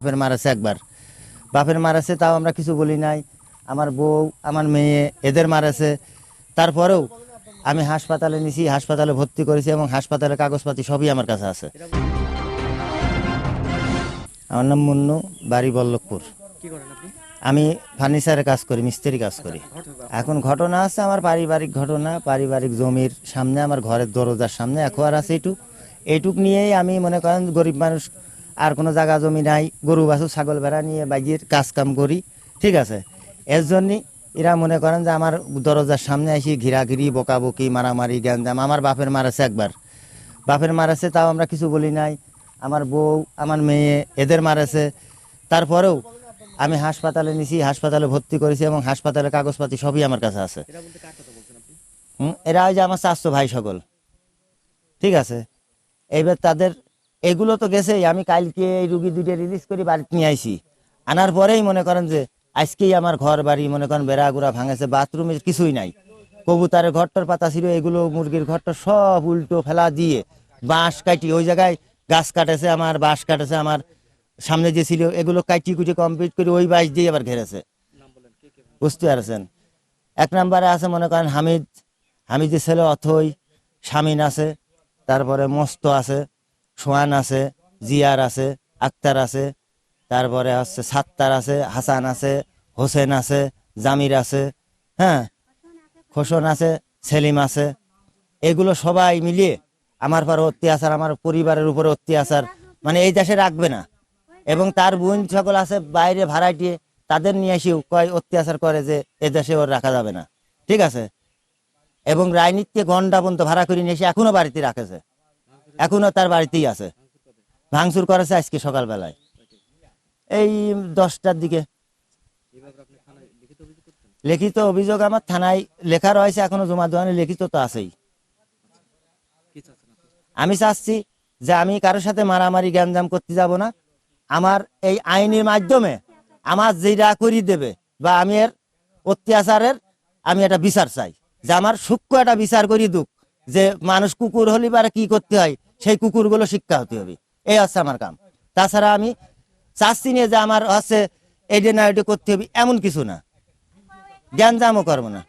বাপের মারাছে একবার। বাপের মারাছে তাও আমরা কিছু বলি নাই। আমার বউ, আমার মেয়ে, এদের মারাছে তারপরেও আমি হাসপাতালে নিছি, হাসপাতালে ভর্তি করেছি এবং হাসপাতালের কাগজপাতি সবই আমার কাছে আছে। আমার নাম মুন্নু, বাড়ি বল্লভপুর। আমি ফার্নিচারে কাজ করি, মিস্ত্রি কাজ করি। এখন ঘটনা আছে আমার পারিবারিক ঘটনা, পারিবারিক জমির সামনে, আমার ঘরের দরজার সামনে একবার আছে এইটুক এইটুক নিয়েই আমি মনে করেন গরিব মানুষ আর কোনো জায়গা জমি নাই গরু বাছু ছাগল ভেড়া নিয়ে বাইরের কাজ কাম করি ঠিক আছে? এর জন্যই এরা মনে করেন যে আমার দরজার সামনে এসে ঘিরাঘিরি বকাবকি মারামারি গ্যাঞ্জাম আমার বাপের মারাছে একবার। বাপের মারাছে তাও আমরা কিছু বলি নাই। আমার বউ আমার মেয়ে এদের মারাছে। তারপরেও আমি হাসপাতালে নিছি হাসপাতালে ভর্তি করেছি এবং হাসপাতালের কাগজপাতি সবই আমার কাছে আছে। এরা ওই যে আমার চারশো ভাই সকল ঠিক আছে? এইবার তাদের এগুলো তো গেছেই, আমি কালকে এই রুগী দুইটা রিলিজ করে বাড়িতে নিয়ে আইছি। আনার পরেই মনে করেন যে, আজকেই আমার ঘর বাড়ি, মনে করেন বেড়া গুড়া ভাঙেছে বাথরুমে কিছুই নাই। কবুতারের ঘরটার পাতা ছিল, এগুলো মুরগির ঘরটা সব উল্টো ফেলা দিয়ে বাঁশ কাটি, ওই জায়গায় গাছ কাটেছে আমার, বাঁশ কাটেছে আমার, সামনে যে ছিল, এগুলো কাটি কুটি কমপ্লিট করে ওই বাঁশ দিয়ে আবার ঘেরেছে। বুঝতে পারছেন? এক নম্বরে আছে মনে করেন হামিদ, হামিদের ছেলে অথই, শামিন আছে, তারপরে মস্ত আছে। সোহান আছে, জিয়ার আছে, আক্তার আছে, তারপরে হচ্ছে সাত্তার আছে, হাসান আছে, হোসেন আছে, জামির আছে হ্যাঁ? খোসন আছে, সেলিম আছে। এগুলো সবাই মিলিয়ে আমার পর অত্যাচার, আমার পরিবারের উপরে অত্যাচার মানে এই দেশে রাখবে না। এবং তার বোন সকল আছে, বাইরে ভাড়াটিয়ে তাদের নিয়ে এসেও কয় অত্যাচার করে যে এ দেশে ওর রাখা যাবে না। ঠিক আছে? এবং রাজনীতিকে ঘণ্টা পর্যন্ত ভাড়া করে নিয়ে এসে এখনও বাড়িতে রাখেছে। এখনও তার বাড়িতেই আছে। ভাঙচুর করেছে আজকে সকালবেলায়। এই দশটার দিকে। লিখিত অভিযোগ আমার থানায় লেখা রয়েছে, এখনও জমা দেওয়ানি লিখিত তো আছেই। আমি চাচ্ছি যে আমি কারোর সাথে মারামারি, গ্যাঞ্জাম করতে যাব না। আমার এই আইনের মাধ্যমে আমার যেটা করি দেবে বা আমি এর অত্যাচারের, আমি একটা বিচার চাই। যে আমার সূক্ষ্ম একটা বিচার করি দুক যে মানুষ কুকুর হলে পারে কি করতে হয়? সেই কুকুরগুলো শিক্ষা হতে হবে। এই হচ্ছে আমার কাম। তাছাড়া আমি চাচ্ছি নিয়ে যে আমার হচ্ছে ওইটা করতে হবে, এমন কিছু না। জ্ঞান জামও করব না।